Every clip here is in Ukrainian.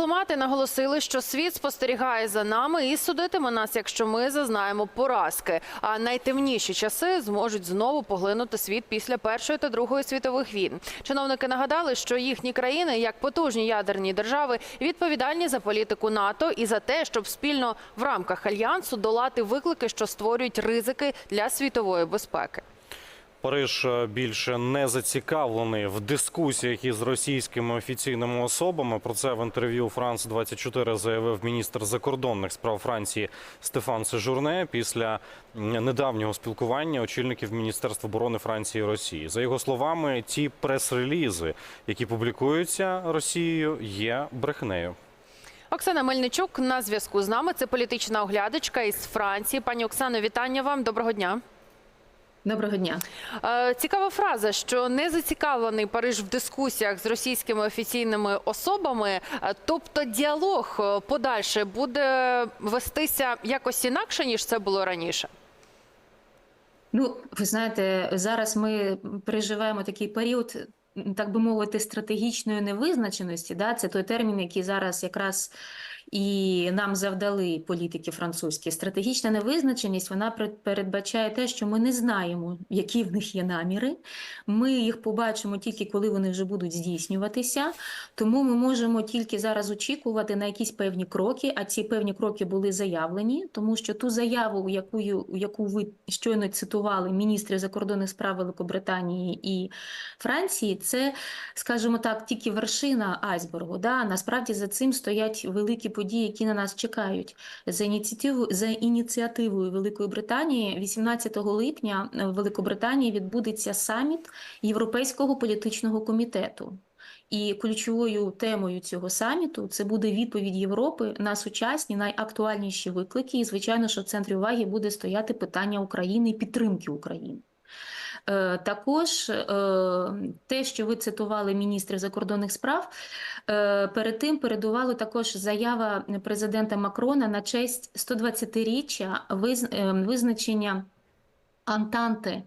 дипломати наголосили, що світ спостерігає за нами і судитиме нас, якщо ми зазнаємо поразки. А найтемніші часи зможуть знову поглинути світ після першої та другої світових війн. Чиновники нагадали, що їхні країни, як потужні ядерні держави, відповідальні за політику НАТО і за те, щоб спільно в рамках альянсу долати виклики, що створюють ризики для світової безпеки. Париж е, більше не зацікавлений в дискусіях із російськими офіційними особами. Про це в інтерв'ю Франс 24 заявив міністр закордонних справ Франції Стефан Сежурне після недавнього спілкування очільників Міністерства оборони Франції і Росії. За його словами, ті прес-релізи, які публікуються Росією, є брехнею. Оксана Мельничук на зв'язку з нами. Це політична оглядачка із Франції. Пані Оксано, вітання вам. Доброго дня. Доброго дня. Е, Цікава фраза, що не зацікавлений Париж в дискусіях з російськими офіційними особами. Е, Тобто діалог е, подальше буде вестися якось інакше ніж це було раніше. Ну, ви знаєте, зараз ми переживаємо такий період, так би мовити, стратегічної невизначеності. Да? Це той термін, який зараз якраз і нам завдали політики французькі. Стратегічна невизначеність вона передбачає те, що ми не знаємо, які в них є наміри. Ми їх побачимо тільки коли вони вже будуть здійснюватися. Тому ми можемо тільки зараз очікувати на якісь певні кроки, а ці певні кроки були заявлені, тому що ту заяву, яку, яку ви щойно цитували, міністри закордонних справ Великобританії і Франції, це, скажімо так, тільки вершина айсбергу. Да? Насправді за цим стоять великі події, які на нас чекають. За ініціативою, за ініціативою Великої Британії, 18 липня в Великобританії відбудеться саміт Європейського політичного комітету. І ключовою темою цього саміту це буде відповідь Європи на сучасні найактуальніші виклики. І звичайно, що в центрі уваги буде стояти питання України і підтримки України. Е, Також е, те, що ви цитували міністрів закордонних справ, е, перед тим передувала також заява президента Макрона на честь 120-річчя виз- е, визначення Антанти,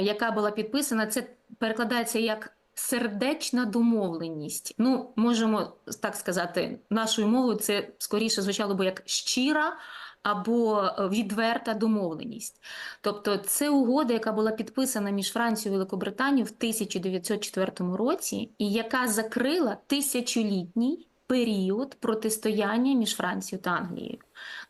яка була підписана. Це перекладається як сердечна домовленість. Ну, можемо так сказати, нашою мовою це скоріше звучало би як щира або е, відверта домовленість. Тобто, це угода, яка була підписана між Францією і Великобританією в 1904 році, і яка закрила тисячолітній період протистояння між Францією та Англією.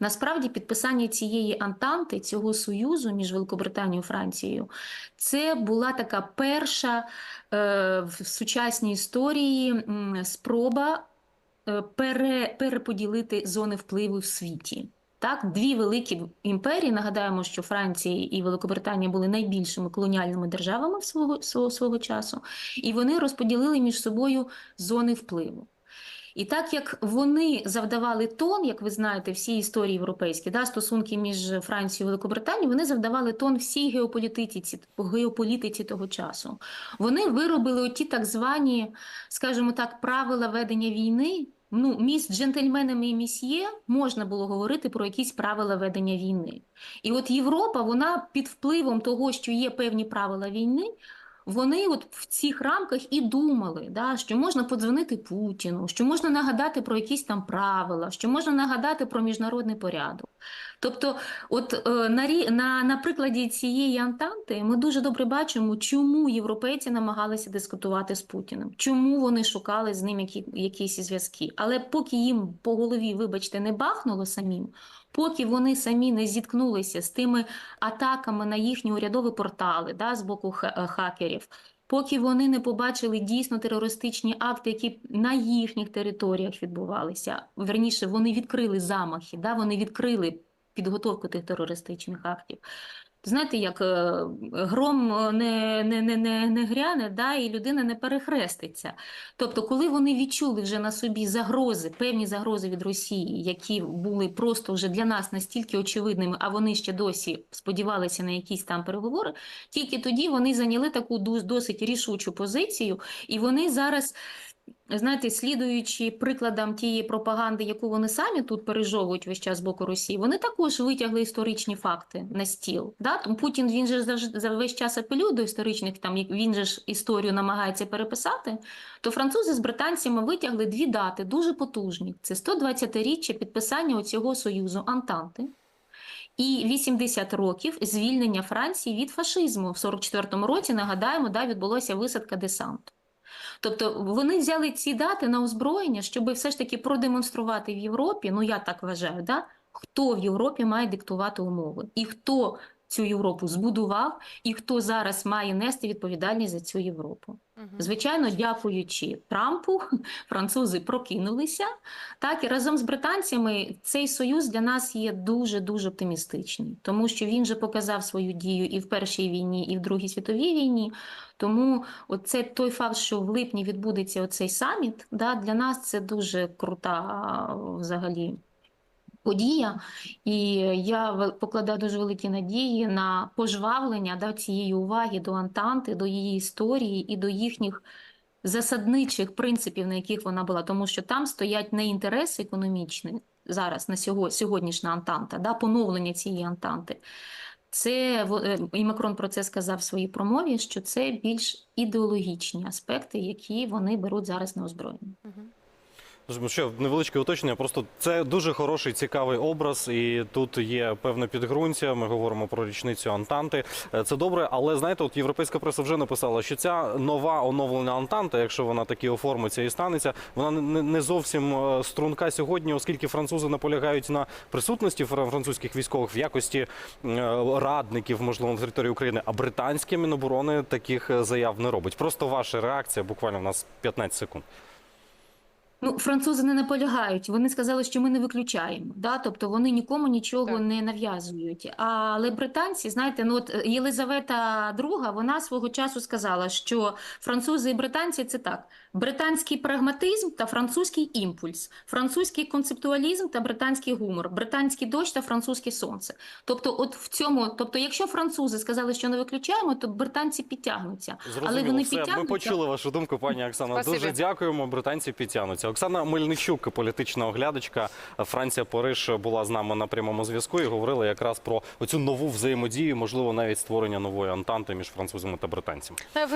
Насправді, підписання цієї антанти, цього союзу між Великобританією і Францією, це була така перша е, в сучасній історії спроба е, пере, переподілити зони впливу в світі. Так, дві великі імперії. Нагадаємо, що Франція і Великобританія були найбільшими колоніальними державами свого, свого, свого часу, і вони розподілили між собою зони впливу. І так як вони завдавали тон, як ви знаєте, всі історії європейські, да, стосунки між Францією і Великобританією, вони завдавали тон всій геополітиці, геополітиці того часу. Вони виробили оті так звані, скажімо так, правила ведення війни. Ну, між джентльменами і місьє можна було говорити про якісь правила ведення війни. І от Європа, вона під впливом того, що є певні правила війни, вони от в цих рамках і думали, да, що можна подзвонити Путіну, що можна нагадати про якісь там правила, що можна нагадати про міжнародний порядок. Тобто, от е, на, на, на прикладі цієї антанти ми дуже добре бачимо, чому європейці намагалися дискутувати з Путіним, чому вони шукали з ним які, якісь зв'язки. Але поки їм по голові, вибачте, не бахнуло самим, поки вони самі не зіткнулися з тими атаками на їхні урядові портали да, з боку е, хакерів, поки вони не побачили дійсно терористичні акти, які на їхніх територіях відбувалися. Верніше, вони відкрили замахи, да, вони відкрили підготовку тих терористичних актів. Знаєте, як е, гром е, не, не, не, не, не гряне, да, і людина не перехреститься. Тобто, коли вони відчули вже на собі загрози, певні загрози від Росії, які були просто вже для нас настільки очевидними, а вони ще досі сподівалися на якісь там переговори, тільки тоді вони зайняли таку досить рішучу позицію, і вони зараз знаєте, слідуючи прикладам тієї пропаганди, яку вони самі тут пережовують весь час з боку Росії, вони також витягли історичні факти на стіл. Да? Путін він же за весь час апелює до історичних, там він же ж історію намагається переписати. То французи з британцями витягли дві дати дуже потужні. Це 120-річчя підписання цього союзу Антанти. І 80 років звільнення Франції від фашизму. В 44-му році, нагадаємо, да, відбулася висадка десанту. Тобто вони взяли ці дати на озброєння, щоб все ж таки продемонструвати в Європі, ну я так вважаю, да, хто в Європі має диктувати умови, і хто цю Європу збудував, і хто зараз має нести відповідальність за цю Європу. Звичайно, дякуючи Трампу, французи прокинулися. Так, і разом з британцями цей союз для нас є дуже дуже оптимістичний, тому що він же показав свою дію і в першій війні, і в Другій світовій війні. Тому оце той факт, що в липні відбудеться оцей саміт, да, для нас це дуже крута взагалі. Подія, і я покладаю дуже великі надії на пожвавлення да, цієї уваги до Антанти, до її історії і до їхніх засадничих принципів, на яких вона була, тому що там стоять не інтереси економічні зараз на сього, сьогоднішня Антанта, да, поновлення цієї Антанти. Це е, і Макрон про це сказав в своїй промові, що це більш ідеологічні аспекти, які вони беруть зараз на озброєння. Ну, Ще невеличке уточнення. Просто це дуже хороший, цікавий образ, і тут є певне підґрунтя. Ми говоримо про річницю Антанти. Е, Це добре, але знаєте, от європейська преса вже написала, що ця нова оновлена Антанта, якщо вона таки оформиться і станеться, вона не- зовсім е, струнка сьогодні, оскільки французи наполягають на присутності французьких військових в якості е, радників, можливо, на території України. А британське міноборони таких заяв не робить. Просто ваша реакція, буквально в нас 15 секунд. Ну, французи не наполягають. Вони сказали, що ми не виключаємо. Да? Тобто вони нікому нічого Так. не нав'язують. Але британці, знаєте, ну от Єлизавета II, вона свого часу сказала, що французи і британці це так: британський прагматизм та французький імпульс, французький концептуалізм та британський гумор, британський дощ та французьке сонце. Тобто, от в цьому, тобто, якщо французи сказали, що не виключаємо, то британці підтягнуться. Зрозуміло, Але вони все. Ми почули вашу думку, пані Оксана. Спасибі. Дуже дякуємо. Британці підтягнуться. Оксана Мельничук, політична оглядачка Франція Париж, була з нами на прямому зв'язку і говорила якраз про оцю нову взаємодію, можливо, навіть створення нової антанти між французами та британцями. Е,